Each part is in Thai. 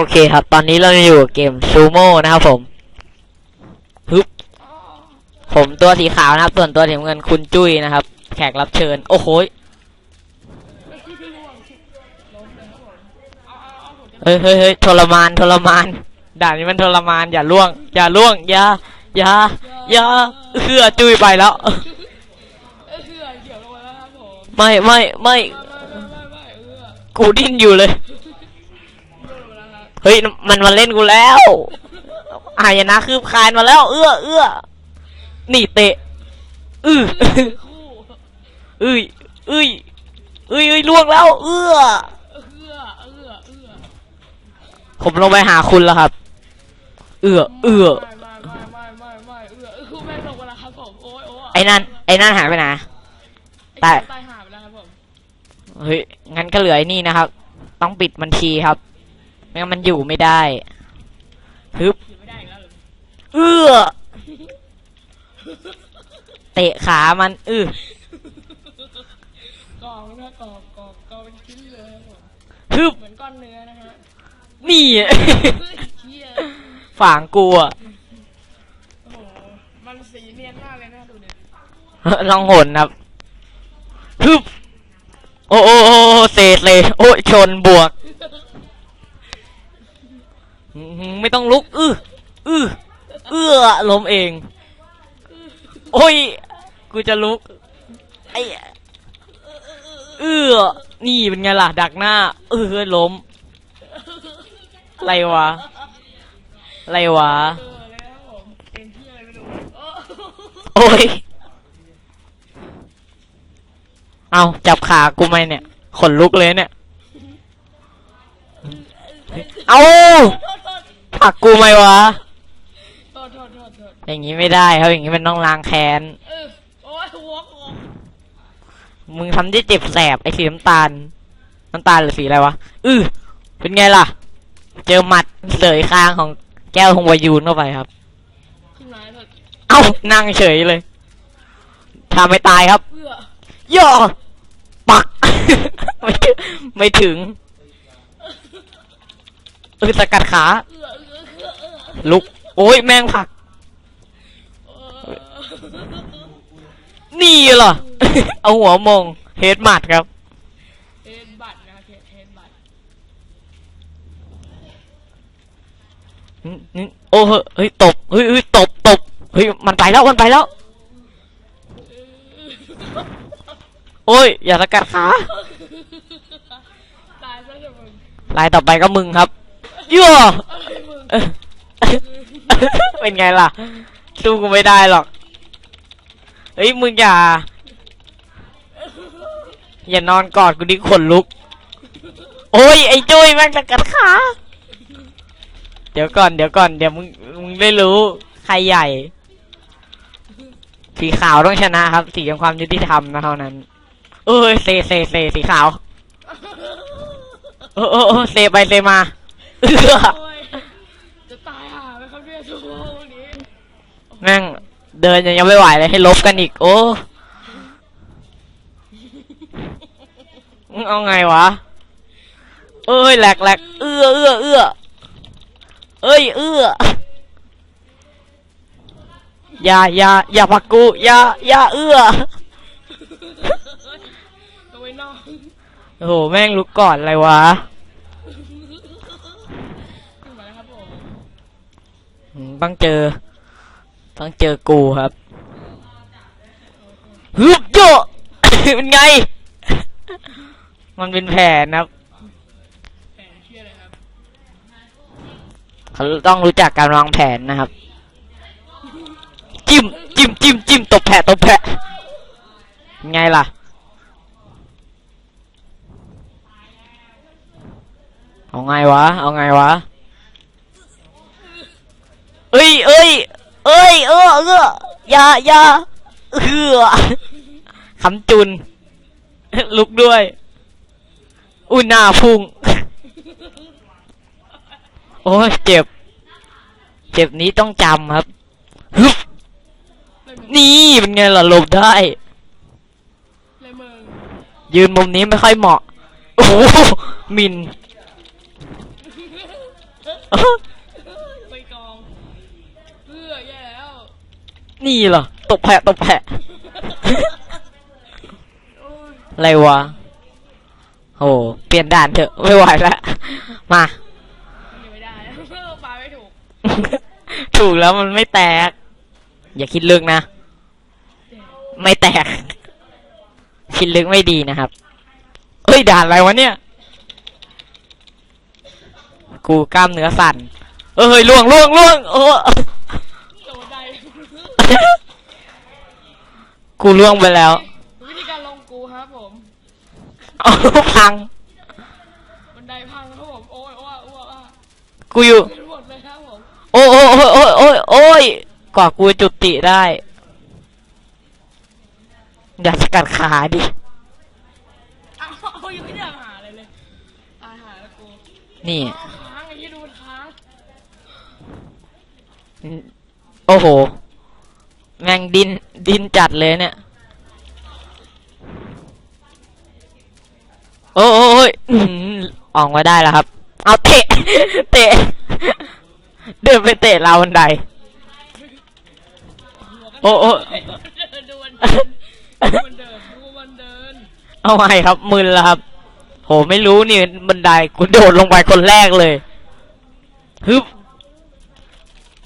โอเคครับ ตอนนี้เราอยู่เกมซูโม่นะครับผมฮึบผมตัวสีขาวนะครับ ส่วนตัวสีเงินคุณจุ้ยนะครับ แขกรับเชิญ โอ้โหยเฮ้ยเฮ้ยเฮ้ยทรมานทรมาน ด่านนี้มันทรมาน อย่าล่วง อย่าล่วง อย่า อย่า อย่าเฮือจุ้ยไปแล้วไม่ไม่ไม่กูดิ้นอยู่เลย เกี่ยวลงไปแล้วครับ เฮ้ยมันมาเล่นกูแล้วอายนะคืบคลานมาแล้ว เอื้อเอื้อนี่เตะอื้อคู่เอ้ยเอ้ยเอ้ยเอ้ยล่วงแล้วเอื้อเอื้อเอื้อเอื้อผมลงไปหาคุณแล้วครับ เอื้อเอื้อไม่ไม่ไม่ไม่ไม่เอื้อคู่แม่งลงไปแล้วครับผมโอ้ยโอ้ยไอ้นั่นไอ้นั่นหายไปไหนไอ้ตายตายหาไปแล้วครับผมเฮ้ยงั้นก็เหลือไอ้นี่นะครับ ต้องปิดบัญชีครับ ไม่งั้นมันอยู่ไม่ได้ฮึบอยู่ไม่ได้อีกแล้วเหรอเอื้อเตะขามันอื้อกองนะกองกองกองเป็นชิ้นเลยครับผมฮึบเหมือนก้อนเนื้อนะฮะนี่เฮ้ยเชี่ยฝางกูอะโอ้โหมันสีเนียนมากเลยนะดูดิลองหนครับฮึบโอ้โอ้โอ้เซเซโอ้ยชนบวกอื้อหือ ไม่ต้องลุก อื้ออื้อเอื้อล้มเอง โอ้ย กูจะลุก ไอ้เอื้อ นี่เป็นไงล่ะ ดักหน้า เออล้ม อะไรวะ อะไรวะ โอ้ย เอาจับขากูไหมเนี่ย ขนลุกเลยเนี่ย เอา ผลักกูไหมวะ โทษโทษโทษโทษอย่างนี้ไม่ได้ครับอย่างนี้มันต้องล้างแค้น เออโอ้ยวอกวอกมึงทำได้เจ็บแสบไอ้สีน้ำตาล น้ำตาลหรือสีอะไรวะ อือเป็นไงล่ะ เจอหมัดเสยคางของแก้วหงวายูนเข้าไปครับ ขึ้นมาเถอะเอ้านั่งเฉยเลยทำไม่ตายครับเอื้อย่อปัก ไม่ถึงไม่ถึงเออสกัดขา เอื้ ลุก โอ้ยแมงผักเออนี่เหรอ เอาหัวมงเฮดหมัดครับเทนบัตรนะเทนเทนบัตรอืมอืมโอ้เฮ้ยเฮ้ยตบเฮ้ยเฮ้ยตบตบเฮ้ยมันไปแล้วมันไปแล้ว โอ้ย อย่าสกัดขาตายซะเถอะมึงลายต่อไปก็มึงครับยั่ว อะไรมึง เออ เป็นไงล่ะ สู้กูไม่ได้หรอก เฮ้ยมึงอย่า อย่านอนกอดกูดิขนลุก โอ้ยไอ้จุ้ยแม่งสกัดขา เดี๋ยวก่อนเดี๋ยวก่อนเดี๋ยวมึงมึงได้รู้ ใครใหญ่ สีขาวต้องชนะครับ สีของความยุติธรรมนะเท่านั้น เอ้ยเซเซเซสีขาวเออเออเซไปเซมาเออ โอ้ยจะตายห่าไหมครับเนี่ยทุกคนนี้ แม่งเดินยังไม่ไหวเลยให้ลบกันอีก โอ้มึงเอาไงวะ เอ้ยแหลกแหลกเอื้อเอื้อเอื้อเอ้ยเอื้ออย่าอย่าอย่าพักกูอย่าอย่าเอื้อโอ้โหแม่งลุกก่อนอะไรวะขึ้นมาแล้วครับผมอืมต้องเจอ ต้องเจอกูครับฮึบโยเป็นไง มันเป็นแผนครับแผนเชี่ยเลยครับเขาต้องรู้จักการวางแผนนะครับ จิ้มจิ้มจิ้มจิ้มตบแผะตบแผะไงล่ะ เอาไงวะ เอาไงวะ เอ้ยเอ้ย เอ้ยเออเอออย่าอย่าเออคำจุน ลุกด้วย อุ้ยหน้าพุ่ง โอ้ยเจ็บ เจ็บนี้ต้องจำครับฮึบเลยมึงนี่เป็นไงล่ะหลบได้เลยมึงยืนมุมนี้ไม่ค่อยเหมาะ โอ้โหหมิน ไปกองเอื้อแย่แล้ว นี่เหรอตบแผะตบแผะโอ้ยอะไรวะโอ้เปลี่ยนด่านเถอะไม่ไหวแล้วมายังไม่ได้ปลาไม่ถูก ถูกแล้วมันไม่แตก อย่าคิดลึกนะ ไม่แตก คิดลึกไม่ดีนะครับเฮ้ยด่านอะไรวะเนี่ย กูกล้ามเนื้อสั่นเอ้ยล่วงล่วงล่วงโอ้โดนได้ กูล่วงไปแล้ววิธีการลงกูครับผมเอาพัง บันไดพังครับผมโอ้ยโอ้ยโอ้ยโอ้ยกูอยู่ขึ้นหมดเลยครับผมโอ้โอ้โอ้โอ้โอ้โอ้ยกว่ากูจุติได้ อย่าสกัดขาดิ อ้าวเอายังไม่ได้หาอะไรเลยตายหาแล้วกูนี่ อ้าวค้างไอ้ที่ดูมันค้างโอ้โห แม่งดินดินจัดเลยเนี่ย โอ้โอ้โอ้ยอื้อหือออกมาได้แล้วครับ เอาเตะ เตะ เดินไปเตะราวบันไดโอ้โอ้ดูมันเดินดูมันเดินดูมันเดิน เอาไงครับมึนแล้วครับโหไม่รู้นี่บันไดกูโดดลงไปคนแรกเลยฮึบ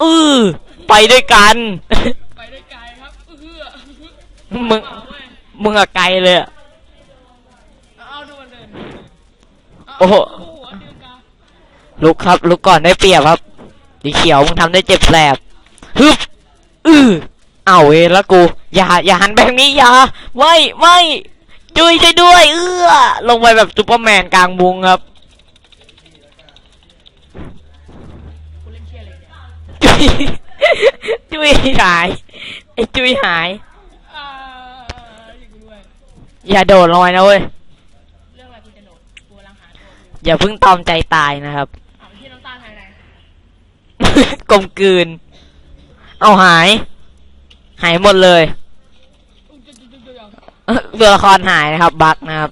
อือไปด้วยกัน มึงเปล่าเว้ยมึงอะไกลเลยอะเอาดูมันเดินเาโอ้โหโอ้โหเดินกลางลุกครับลุกก่อนได้เปรียบครับสีเขียวมึงทำได้เจ็บแสบฮึบอือเอาเวรละกู อย่า อย่าหันแบบนี้อย่าไม่ไม่จุยช่วยด้วย เอื้อลงไปแบบซูเปอร์แมนกลางมุงครับกูเล่นเชียร์เลยเนี่ยจุยจุยหายไอ้จุยหายอ่าอยู่กูด้วย อย่าโดดลอยนะเว้ย เรื่องอะไรกูจะโดดกูกำลังหาตัวอยู่อย่าเพิ่งตอมใจตายนะครับ เอาที่น้ำตาลหายไหนกลมกลืน เอาหาย หายหมดเลยอุ๊ยเดี๋ยวเดี๋ยวเดี๋ยวเดี๋ยวเอ้อตัวละครหายนะครับ บักนะครับ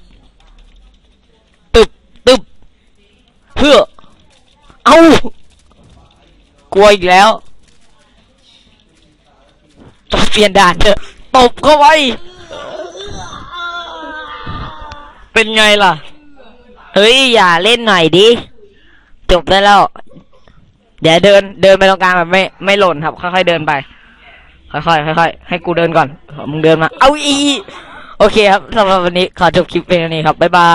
ตึบตึบเพื่อ เอากลัวอีกแล้วต้องเปลี่ยนด่านเถอะตบเข้าไว้ เป็นไงล่ะ เฮ้ย อย่าเล่นหน่อยดิ จบได้แล้วเดี๋ยวเดินเดินไปตรงกลางแบบไม่ไม่หล่นครับ ค่อยๆเดินไป ค่อยๆค่อยๆให้กูเดินก่อนมึงเดินมา เอาอี โอเคครับสำหรับวันนี้ขอจบคลิปเพียงเท่านี้ครับบ๊ายบาย